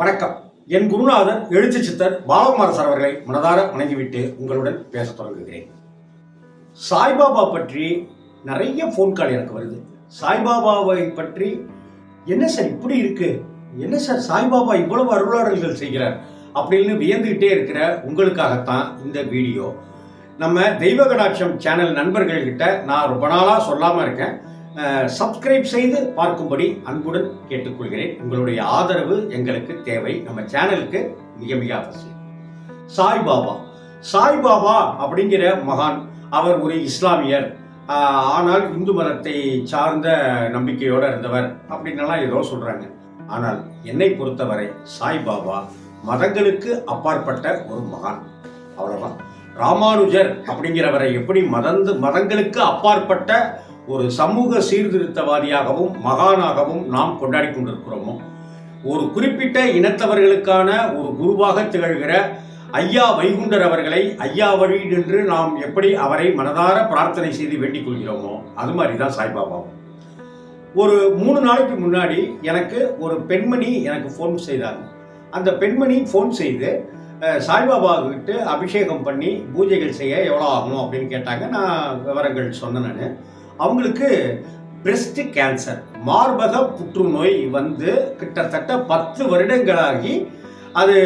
வணக்கம். என் குருநாதர் எழுத்து சித்தர் பாலகுமாரசர் அவர்களை மனதார வணங்கிவிட்டு உங்களுடன் பேச தொடங்குகிறேன். சாய்பாபா பற்றி நிறைய ஃபோன் கால் எனக்கு வருது. சாய்பாபாவை பற்றி என்ன சார் இப்படி இருக்கு? என்ன சார் சாய்பாபா இவ்வளவு அருளாடல்கள் செய்கிறார்? அப்படின்னு வியந்துகிட்டே இருக்கிற உங்களுக்காகத்தான் இந்த வீடியோ. நம்ம தெய்வ கடாட்சம் சேனல் நண்பர்கள்கிட்ட நான் ரொம்ப நாளாக சொல்லாமல் இருக்கேன். சப்ஸ்கிரைப் செய்து பார்க்கும்படி அன்புடன் கேட்டுக்கொள்கிறேன். உங்களுடைய ஆதரவு எங்களுக்கு தேவை. நம்ம சேனலுக்கு மிக மிக அவசியம். சாய்பாபா சாய்பாபா அப்படிங்கிற மகான் அவர் ஒரு இஸ்லாமியர். ஆனால் இந்து மதத்தை சார்ந்த நம்பிக்கையோடு இருந்தவர் அப்படின்னலாம் ஏதோ சொல்கிறாங்க ஆனால் என்னை பொறுத்தவரை சாய்பாபா மதங்களுக்கு அப்பாற்பட்ட ஒரு மகான். அவ்வளோதான் ராமானுஜர் அப்படிங்கிறவரை எப்படி மதந்து மதங்களுக்கு அப்பாற்பட்ட ஒரு சமூக சீர்திருத்தவாதியாகவும் மகானாகவும் நாம் கொண்டாடி கொண்டிருக்கிறோமோ? ஒரு குறிப்பிட்ட இனத்தவர்களுக்கான ஒரு குருவாக திகழ்கிற ஐயா வைகுண்டர் அவர்களை ஐயா வழி நின்று நாம் எப்படி அவரை மனதார பிரார்த்தனை செய்து வேண்டிக் கொள்கிறோமோ அது மாதிரி தான் சாய்பாபாவும். ஒரு மூணு நாளைக்கு முன்னாடி எனக்கு ஒரு பெண்மணி எனக்கு ஃபோன் செய்தாங்க. அந்த பெண்மணி ஃபோன் செய்து அஹ், சாய்பாபா கிட்ட அபிஷேகம் பண்ணி பூஜைகள் செய்ய எவ்வளோ ஆகும் அப்படின்னு கேட்டாங்க. நான் விவரங்கள் சொன்னேன் நான். அவங்களுக்கு பிரஸ்ட் கேன்சர் மார்பக புற்றுநோய் வந்து கிட்டத்தட்ட பத்து வருடங்களாகி அது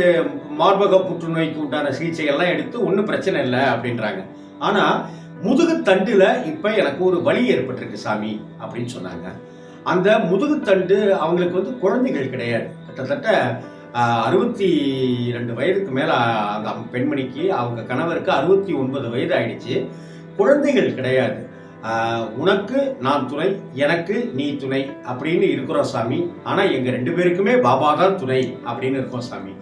மார்பக புற்றுநோய்க்கு உண்டான சிகிச்சைகள்லாம் எடுத்து ஒன்றும் பிரச்சனை இல்லை அப்படின்றாங்க. ஆனால் முதுகு தண்டில் இப்போ எனக்கு ஒரு வலி ஏற்பட்டிருக்கு சாமி அப்படின்னு சொன்னாங்க. அந்த முதுகுத்தண்டு அவங்களுக்கு வந்து குழந்தைகள் கிடையாது. கிட்டத்தட்ட அறுபத்தி ரெண்டு வயதுக்கு மேலே அந்த பெண்மணிக்கு அவங்க கணவருக்கு அறுபத்தி ஒன்பது வயது ஆயிடுச்சு. குழந்தைகள் கிடையாது. உனக்கு நான் துணை எனக்கு நீ துணை அப்படின்னு இருக்கிறோம் சாமி. ஆனால் எங்கள் ரெண்டு பேருக்குமே பாபா தான் துணை அப்படின்னு இருக்கோம் சாமி.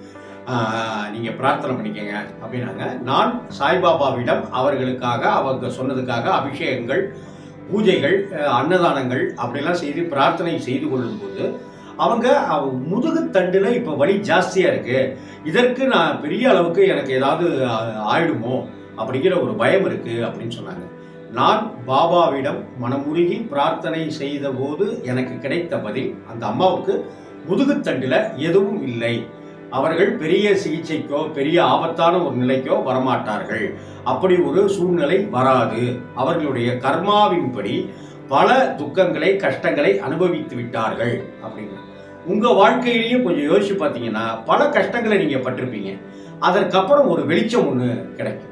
நீங்கள் பிரார்த்தனை பண்ணிக்கங்க அப்படின்னாங்க. நான் சாய்பாபாவிடம் அவர்களுக்காக அவங்க சொன்னதுக்காக அபிஷேகங்கள் பூஜைகள் அன்னதானங்கள் அப்படிலாம் செய்து பிரார்த்தனை செய்து கொள்ளும்போது அவங்க அவ- முதுகு இப்போ வலி ஜாஸ்தியாக இருக்கு. இதற்கு நான் பெரிய அளவுக்கு எனக்கு ஏதாவது ஆயிடுமோ அப்படிங்கிற ஒரு பயம் இருக்குது அப்படின்னு சொன்னாங்க. நான் பாபாவிடம் மனமுருகி பிரார்த்தனை செய்த போது எனக்கு கிடைத்த பதில் அந்த அம்மாவுக்கு முதுகுத்தண்டில் எதுவும் இல்லை. அவர்கள் பெரிய சிகிச்சைக்கோ பெரிய ஆபத்தான ஒரு நிலைக்கோ வரமாட்டார்கள். அப்படி ஒரு சூழ்நிலை வராது. அவர்களுடைய கர்மாவின்படி பல துக்கங்களை கஷ்டங்களை அனுபவித்து விட்டார்கள் அப்படின்னு. உங்கள் வாழ்க்கையிலையும் கொஞ்சம் யோசிச்சு பார்த்தீங்கன்னா பல கஷ்டங்களை நீங்கள் பட்டிருப்பீங்க. அதற்கப்புறம் ஒரு வெளிச்சம் ஒன்று கிடைக்கும்.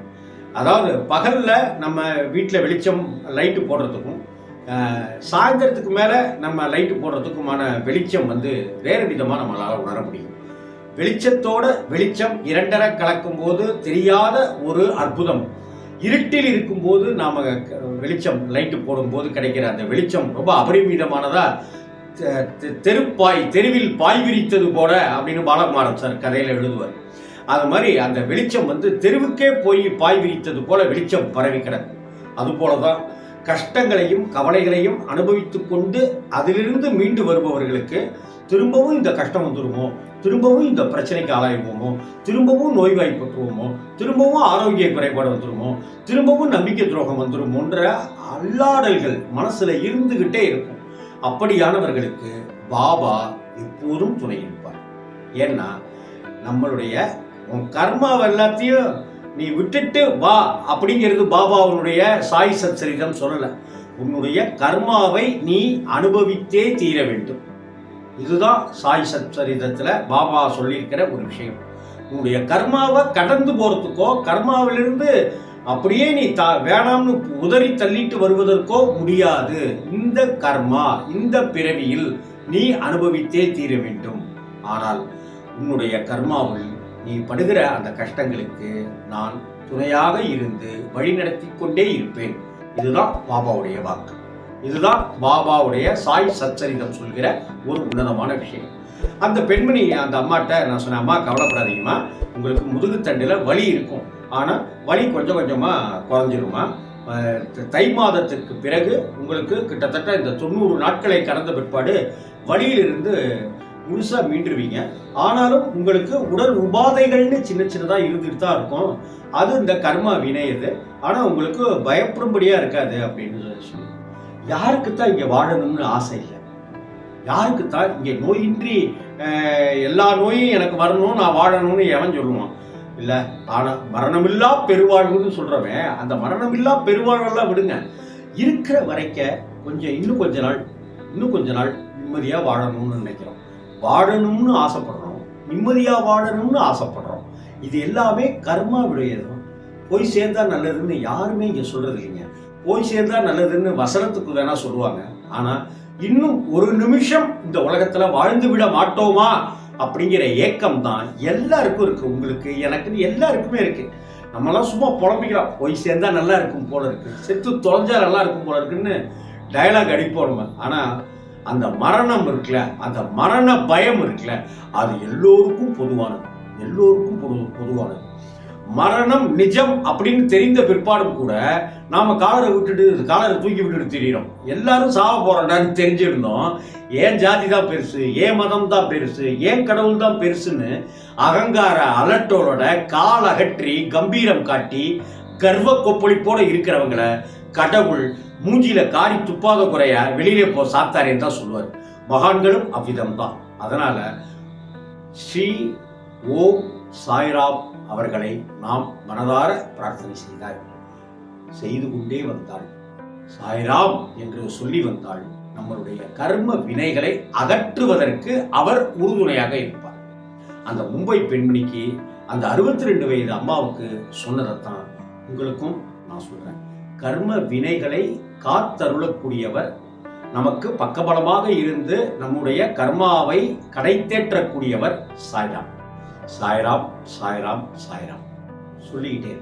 அதாவது பகலில் நம்ம வீட்டில் வெளிச்சம் லைட்டு போடுறதுக்கும் சாயந்தரத்துக்கு மேலே நம்ம லைட்டு போடுறதுக்குமான வெளிச்சம் வந்து வேறு விதமாக நம்மளால் உணர முடியும். வெளிச்சத்தோட வெளிச்சம் இரண்டரை கலக்கும் போது தெரியாத ஒரு அற்புதம். இருட்டில் இருக்கும்போது நாம் க- வெளிச்சம் லைட்டு போடும்போது கிடைக்கிற அந்த வெளிச்சம் ரொம்ப அபரிமிதமானதா தெ- தெருப்பாய் தெருவில் பாய் விரித்தது போல அப்படின்னு பாலகுமாரன் சார் கதையில் எழுதுவார். அது மாதிரி அந்த வெளிச்சம் வந்து தெருவுக்கே போய் பாய் விரித்தது போல வெளிச்சம் பரவி கிடக்கும் அதுபோல தான் கஷ்டங்களையும் கவலைகளையும் அனுபவித்து கொண்டு அதிலிருந்து மீண்டு வருபவர்களுக்கு திரும்பவும் இந்த கஷ்டம் வந்துருமோ? திரும்பவும் இந்த பிரச்சனைக்கு ஆளாயிடுவோமோ? திரும்பவும் நோய்வாய்ப்பட்டுவோமோ திரும்பவும் ஆரோக்கிய குறைபாடு வந்துருமோ? திரும்பவும் நம்பிக்கை துரோகம் வந்துருமோன்ற அல்லாடல்கள் மனசுல இருந்துகிட்டே இருக்கும். அப்படியானவர்களுக்கு பாபா எப்போதும் துணை இருப்பார். ஏன்னா நம்மளுடைய உன் கர்மாவை எல்லாத்தையும் நீ விட்டுட்டு வா அப்படிங்கிறது பாபாவுடைய சாய் சச்சரிதம் சொல்லலை. உன்னுடைய கர்மாவை நீ அனுபவித்தே தீர வேண்டும். இதுதான் சாய் சச்சரிதத்தில் பாபா சொல்லியிருக்கிற ஒரு விஷயம். உன்னுடைய கர்மாவை கடந்து போகிறதுக்கோ கர்மாவிலிருந்து அப்படியே நீ த வேணாம்னு உதறி தள்ளிட்டு வருவதற்கோ முடியாது. இந்த கர்மா இந்த பிறவியில் நீ அனுபவித்தே தீர வேண்டும். ஆனால் உன்னுடைய கர்மாவில் நீ படுகிற அந்த கஷ்டங்களுக்கு நான் துணையாக இருந்து வழிநடத்தி கொண்டே இருப்பேன். இதுதான் பாபாவுடைய வாக்கு. இதுதான் பாபாவுடைய சாய் சச்சரிதம் சொல்கிற ஒரு உன்னதமான விஷயம். அந்த பெண்மணி அந்த அம்மாட்ட நான் சொன்னேன் அம்மா கவலைப்படாதீங்கம்மா. உங்களுக்கு முதுகுத்தண்டில் வலி இருக்கும். ஆனால் வலி கொஞ்சம் கொஞ்சமாக குறைஞ்சிருமா தை மாதத்திற்கு பிறகு உங்களுக்கு கிட்டத்தட்ட இந்த தொண்ணூறு நாட்களை கடந்த பிற்பாடு வழியிலிருந்து முழுசாக மீண்டுருவீங்க. ஆனாலும் உங்களுக்கு உடல் உபாதைகள்னு சின்ன சின்னதாக இருந்துட்டு தான் இருக்கும். அது இந்த கர்மா வினையுது ஆனால் உங்களுக்கு பயப்படும்படியாக இருக்காது அப்படின்னு சொல்லி யாருக்கு தான் இங்கே வாழணும்னு ஆசை இல்லை? யாருக்கு தான் இங்கே நோயின்றி எல்லா நோயும் எனக்கு வரணும் நான் வாழணும்னு எவன் சொல்லுவான்? இல்லை. ஆனால் மரணமில்லா பெருவாழ்வுன்னு சொல்கிறவன் அந்த மரணமில்லா பெருவாழ்வெல்லாம் விடுங்க. இருக்கிற வரைக்க கொஞ்சம் இன்னும் கொஞ்ச நாள் இன்னும் கொஞ்ச நாள் நிம்மதியாக வாழணும்னு நினைக்கிறோம். வாழணும்னு ஆசைப்படுறோம். நிம்மதியாக வாழணும்னு ஆசைப்படுறோம். இது எல்லாமே கர்மா விடையதும் போய் சேர்ந்தா நல்லதுன்னு யாருமே இங்கே சொல்றது இல்லைங்க. போய் சேர்ந்தா நல்லதுன்னு வசனத்துக்கு வேணா சொல்லுவாங்க. ஆனால் இன்னும் ஒரு நிமிஷம் இந்த உலகத்தில் வாழ்ந்து விட மாட்டோமா? அப்படிங்கிற ஏக்கம் தான் எல்லாருக்கும் இருக்கு. உங்களுக்கு எனக்குன்னு எல்லாருக்குமே இருக்கு. நம்மளாம் சும்மா புலம்பிக்கலாம் போய் சேர்ந்தா நல்லா இருக்கும் போல இருக்கு. செத்து தொலைஞ்சா நல்லா இருக்கும் போல இருக்குன்னு டயலாக் அடிப்போம் நம்ம. ஆனால் அந்த மரணம் இருக்குல்ல அந்த மரண பயம் இருக்குல்ல அது எல்லோருக்கும் பொதுவானது. எல்லோருக்கும் பொது பொதுவானது. மரணம் நிஜம் அப்படின்னு தெரிந்த பிற்பாடும் கூட நாம காலரை விட்டுட்டு காலரை தூக்கி விட்டுட்டு திரியிறோம். எல்லாரும் சாவ போறோம்னு தெரிஞ்சிருந்தோம். ஏன் ஜாதி தான் பெருசு ஏன் மதம் தான் பெருசு ஏன் கடவுள் தான் பெருசுன்னு அகங்கார அலட்டோட கால் அகற்றி கம்பீரம் காட்டி கர்வ கொப்பளிப்போட இருக்கிறவங்கள கடவுள் மூஞ்சியில காரி துப்பாத குறைய வெளியிலே போ சாத்தாரேன்னு தான் சொல்லுவார் மகான்களும் அவ்விதம் தான் அதனால ஸ்ரீ ஓம் சாய்ராம் அவர்களை நாம் மனதார பிரார்த்தனை செய்தார் செய்து கொண்டே வந்தாள் சாய்ராம் என்று சொல்லி வந்தாள் நம்மளுடைய கர்ம வினைகளை அகற்றுவதற்கு அவர் உறுதுணையாக இருப்பார். அந்த மும்பை பெண்மணிக்கு அந்த அறுபத்தி ரெண்டு வயது அம்மாவுக்கு சொன்னதைத்தான் உங்களுக்கும் நான் சொல்றேன். கர்ம வினைகளை காத்தருளக்கூடியவர். நமக்கு பக்கபலமாக இருந்து நம்முடைய கர்மாவை கடைத்தேற்றக்கூடியவர் சாய்ராம். சாய்ராம் சாய்ராம் சாய்ராம். சொல்லிக்கிட்டே